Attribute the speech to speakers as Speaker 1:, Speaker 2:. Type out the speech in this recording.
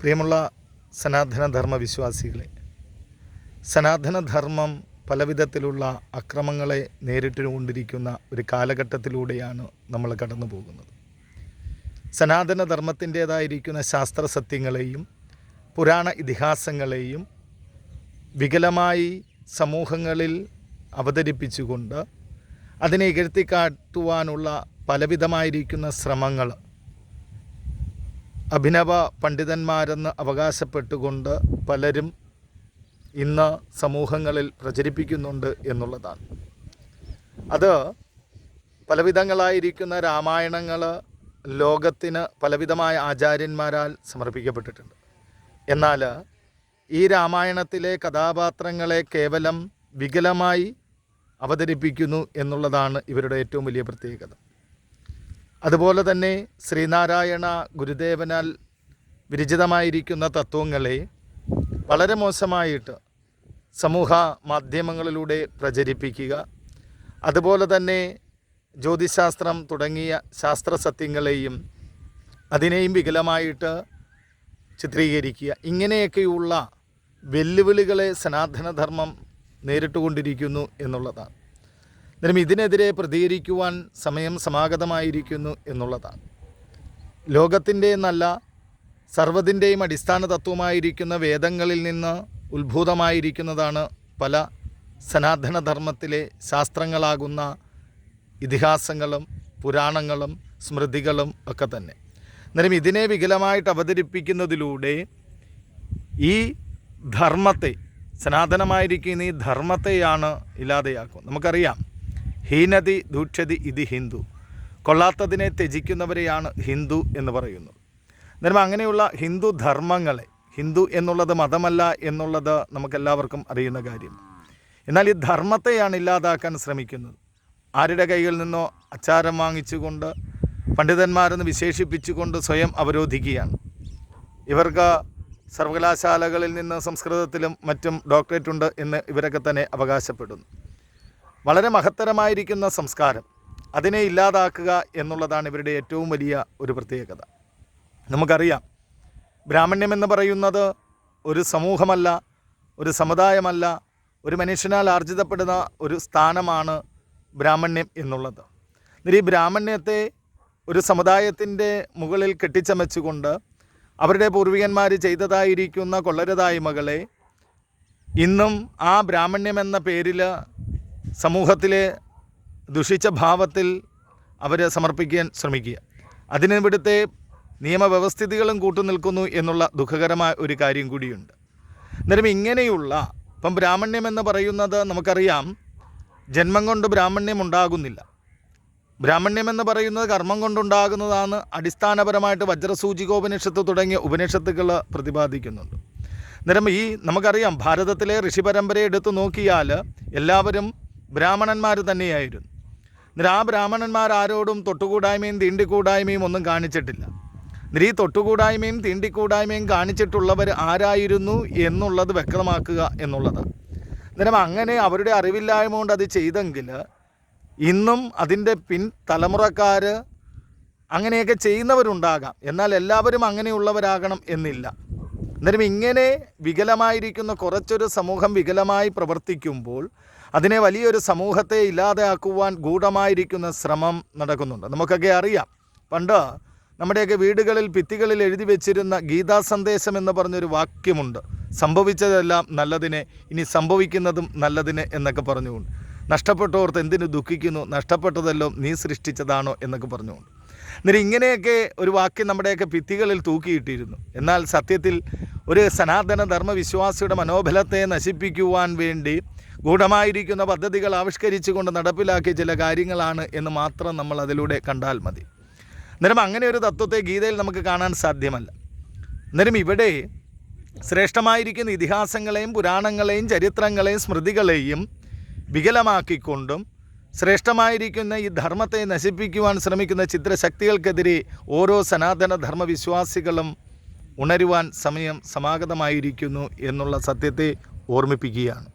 Speaker 1: പ്രിയമുള്ള സനാതനധർമ്മ വിശ്വാസികളെ സനാതനധർമ്മം പലവിധത്തിലുള്ള അക്രമങ്ങളെ നേരിട്ടുകൊണ്ടിരിക്കുന്ന ഒരു കാലഘട്ടത്തിലൂടെയാണ് നമ്മൾ കടന്നു പോകുന്നത് സനാതനധർമ്മത്തിന്റേതായിരിക്കുന്ന ശാസ്ത്ര സത്യങ്ങളെയും പുരാണ ഇതിഹാസങ്ങളെയും വികലമായി സമൂഹങ്ങളിൽ അവതരിപ്പിച്ചുകൊണ്ട് അതിനെ ഇകഴ്ത്തിക്കാട്ടുവാനുള്ള പലവിധമായിരിക്കുന്ന ശ്രമങ്ങൾ അഭിനവ പണ്ഡിതന്മാരെന്ന് അവകാശപ്പെട്ടുകൊണ്ട് പലരും ഇന്ന് സമൂഹങ്ങളിൽ പ്രചരിപ്പിക്കുന്നുണ്ട് എന്നുള്ളതാണ്. അത് പലവിധങ്ങളായിരിക്കുന്ന രാമായണങ്ങൾ ലോകത്തിന് പലവിധമായ ആചാര്യന്മാരാൽ സമർപ്പിക്കപ്പെട്ടിട്ടുണ്ട്. എന്നാൽ ഈ രാമായണത്തിലെ കഥാപാത്രങ്ങളെ കേവലം വികലമായി അവതരിപ്പിക്കുന്നു എന്നുള്ളതാണ് ഇവരുടെ ഏറ്റവും വലിയ പ്രത്യേകത. അതുപോലെ തന്നെ ശ്രീനാരായണ ഗുരുദേവനാൽ വിരചിതമായിരിക്കുന്ന തത്വങ്ങളെ വളരെ മോശമായിട്ട് സമൂഹ മാധ്യമങ്ങളിലൂടെ പ്രചരിപ്പിക്കുക. അതുപോലെ തന്നെ ജ്യോതിശാസ്ത്രം തുടങ്ങിയ ശാസ്ത്ര സത്യങ്ങളെയും അതിനെയും വികലമായിട്ട് ചിത്രീകരിക്കുക. ഇങ്ങനെയൊക്കെയുള്ള വെല്ലുവിളികളെ സനാതനധർമ്മം നേരിട്ടുകൊണ്ടിരിക്കുന്നു എന്നുള്ളതാണ്. അന്നേരം ഇതിനെതിരെ പ്രതികരിക്കുവാൻ സമയം സമാഗതമായിരിക്കുന്നു എന്നുള്ളതാണ്. ലോകത്തിന്റെ നല്ല സർവതിന്റെയും അടിസ്ഥാന തത്വമായിരിക്കുന്ന വേദങ്ങളിൽ നിന്ന് ഉത്ഭൂതമായിരിക്കുന്നതാണ് പല സനാതനധർമ്മത്തിലെ ശാസ്ത്രങ്ങളാകുന്ന ഇതിഹാസങ്ങളും പുരാണങ്ങളും സ്മൃതികളും ഒക്കെ തന്നെ. അന്നേരം ഇതിനെ വികലമായിട്ട് അവതരിപ്പിക്കുന്നതിലൂടെ ഈ ധർമ്മത്തെ സനാതനമായിരിക്കുന്ന ഈ ധർമ്മത്തെയാണ് ഇല്ലാതെയാക്കും. നമുക്കറിയാം ഹീനതി ദൂക്ഷതി ഇതി ഹിന്ദു. കൊള്ളാത്തതിനെ ത്യജിക്കുന്നവരെയാണ് ഹിന്ദു എന്ന് പറയുന്നു. അന്നേരം അങ്ങനെയുള്ള ഹിന്ദു ധർമ്മങ്ങളെ ഹിന്ദു എന്നുള്ളത് മതമല്ല എന്നുള്ളത് നമുക്കെല്ലാവർക്കും അറിയുന്ന കാര്യം. എന്നാൽ ഈ ധർമ്മത്തെയാണ് ഇല്ലാതാക്കാൻ ശ്രമിക്കുന്നത്. ആരുടെ കൈകളിൽ നിന്നോ അച്ചാരം വാങ്ങിച്ചുകൊണ്ട് പണ്ഡിതന്മാരെന്ന് വിശേഷിപ്പിച്ചുകൊണ്ട് സ്വയം അവരോധിക്കുകയാണ്. ഇവർക്ക് സർവകലാശാലകളിൽ നിന്ന് സംസ്കൃതത്തിലും മറ്റും ഡോക്ടറേറ്റ് ഉണ്ട് എന്ന് ഇവരൊക്കെ തന്നെ അവകാശപ്പെടുന്നു. വളരെ മഹത്തരമായിരിക്കുന്ന സംസ്കാരം അതിനെ ഇല്ലാതാക്കുക എന്നുള്ളതാണ് ഇവരുടെ ഏറ്റവും വലിയ ഒരു പ്രത്യേകത. നമുക്കറിയാം ബ്രാഹ്മണ്യം എന്ന് പറയുന്നത് ഒരു സമൂഹമല്ല ഒരു സമുദായമല്ല ഒരു മനുഷ്യനാൽ ആർജിതപ്പെടുന്ന ഒരു സ്ഥാനമാണ് ബ്രാഹ്മണ്യം എന്നുള്ളത്. ഈ ബ്രാഹ്മണ്യത്തെ ഒരു സമുദായത്തിന്റെ മുകളിൽ കെട്ടിച്ചമച്ചുകൊണ്ട് അവരുടെ പൂർവികന്മാർ ചെയ്തതായിരിക്കുന്ന കൊള്ളരതായ്മകളെ ഇന്നും ആ ബ്രാഹ്മണ്യം എന്ന പേരിൽ സമൂഹത്തിലെ ദുഷിച്ച ഭാവത്തിൽ അവർ സമർപ്പിക്കാൻ ശ്രമിക്കുക. അതിന് ഇവിടുത്തെ നിയമവ്യവസ്ഥിതികളും കൂട്ടുനിൽക്കുന്നു എന്നുള്ള ദുഃഖകരമായ ഒരു കാര്യം കൂടിയുണ്ട്. അന്നേരം ഇങ്ങനെയുള്ള ഇപ്പം ബ്രാഹ്മണ്യം എന്ന് പറയുന്നത് നമുക്കറിയാം ജന്മം കൊണ്ട് ബ്രാഹ്മണ്യം ഉണ്ടാകുന്നില്ല. ബ്രാഹ്മണ്യം എന്ന് പറയുന്നത് കർമ്മം കൊണ്ടുണ്ടാകുന്നതാണ് അടിസ്ഥാനപരമായിട്ട് വജ്രസൂചികോപനിഷത്ത് തുടങ്ങിയ ഉപനിഷത്തുകൾ പ്രതിപാദിക്കുന്നുണ്ട്. അന്നേരം ഈ നമുക്കറിയാം ഭാരതത്തിലെ ഋഷി പരമ്പരയെ എടുത്തു നോക്കിയാൽ എല്ലാവരും ബ്രാഹ്മണന്മാർ തന്നെയായിരുന്നു. എന്നിട്ട് ആ ബ്രാഹ്മണന്മാർ ആരോടും തൊട്ടുകൂടായ്മയും തീണ്ടിക്കൂടായ്മയും ഒന്നും കാണിച്ചിട്ടില്ല. എന്നിട്ട് ഈ തൊട്ടുകൂടായ്മയും തീണ്ടിക്കൂടായ്മയും കാണിച്ചിട്ടുള്ളവർ ആരായിരുന്നു എന്നുള്ളത് വ്യക്തമാക്കുക എന്നുള്ളതാണ് അന്നേരം അങ്ങനെ അവരുടെ അറിവില്ലായ്മ കൊണ്ട് അത് ചെയ്തെങ്കിൽ ഇന്നും അതിന്റെ പിൻ തലമുറക്കാർ അങ്ങനെയൊക്കെ ചെയ്യുന്നവരുണ്ടാകാം. എന്നാൽ എല്ലാവരും അങ്ങനെയുള്ളവരാകണം എന്നില്ല. അന്നേരം ഇങ്ങനെ വികലമായിരിക്കുന്ന കുറച്ചൊരു സമൂഹം വികലമായി പ്രവർത്തിക്കുമ്പോൾ അതിനെ വലിയൊരു സമൂഹത്തെ ഇല്ലാതെയാക്കുവാൻ ഗൂഢമായിരിക്കുന്ന ശ്രമം നടക്കുന്നുണ്ട്. നമുക്കൊക്കെ അറിയാം. പണ്ട് നമ്മുടെയൊക്കെ വീടുകളിൽ ഭിത്തികളിൽ എഴുതി വെച്ചിരുന്ന ഗീതാ സന്ദേശം എന്ന് പറഞ്ഞൊരു വാക്യമുണ്ട്. സംഭവിച്ചതെല്ലാം നല്ലതിനെ ഇനി സംഭവിക്കുന്നതും നല്ലതിനെ എന്നൊക്കെ പറഞ്ഞുകൊണ്ട്. നഷ്ടപ്പെട്ടവർത്ത് എന്തിനു ദുഃഖിക്കുന്നു? നഷ്ടപ്പെട്ടതെല്ലാം നീ സൃഷ്ടിച്ചതാണോ എന്നൊക്കെ പറഞ്ഞുകൊണ്ട്. എന്നിട്ട് ഇങ്ങനെയൊക്കെ ഒരു വാക്യം നമ്മുടെയൊക്കെ ഭിത്തികളിൽ തൂക്കിയിട്ടിരുന്നു. എന്നാൽ സത്യത്തിൽ ഒരു സനാതന ധർമ്മവിശ്വാസിയുടെ മനോബലത്തെ നശിപ്പിക്കുവാൻ വേണ്ടി ഗൂഢമായിരിക്കുന്ന പദ്ധതികൾ ആവിഷ്കരിച്ചുകൊണ്ട് നടപ്പിലാക്കിയ ചില കാര്യങ്ങളാണ് എന്ന് മാത്രം നമ്മൾ അതിലൂടെ കണ്ടാൽ മതി. അന്നേരം അങ്ങനെ ഒരു തത്വത്തെ ഗീതയിൽ നമുക്ക് കാണാൻ സാധ്യമല്ല. അന്നേരം ഇവിടെ ശ്രേഷ്ഠമായിരിക്കുന്ന ഇതിഹാസങ്ങളെയും പുരാണങ്ങളെയും ചരിത്രങ്ങളെയും സ്മൃതികളെയും വികലമാക്കിക്കൊണ്ടും ശ്രേഷ്ഠമായിരിക്കുന്ന ഈ ധർമ്മത്തെ നശിപ്പിക്കുവാൻ ശ്രമിക്കുന്ന ചിത്രശക്തികൾക്കെതിരെ ഓരോ സനാതന ധർമ്മവിശ്വാസികളും ഉണരുവാൻ സമയം സമാഗതമായിരിക്കുന്നു എന്നുള്ള സത്യത്തെ ഓർമ്മിപ്പിക്കുകയാണ്.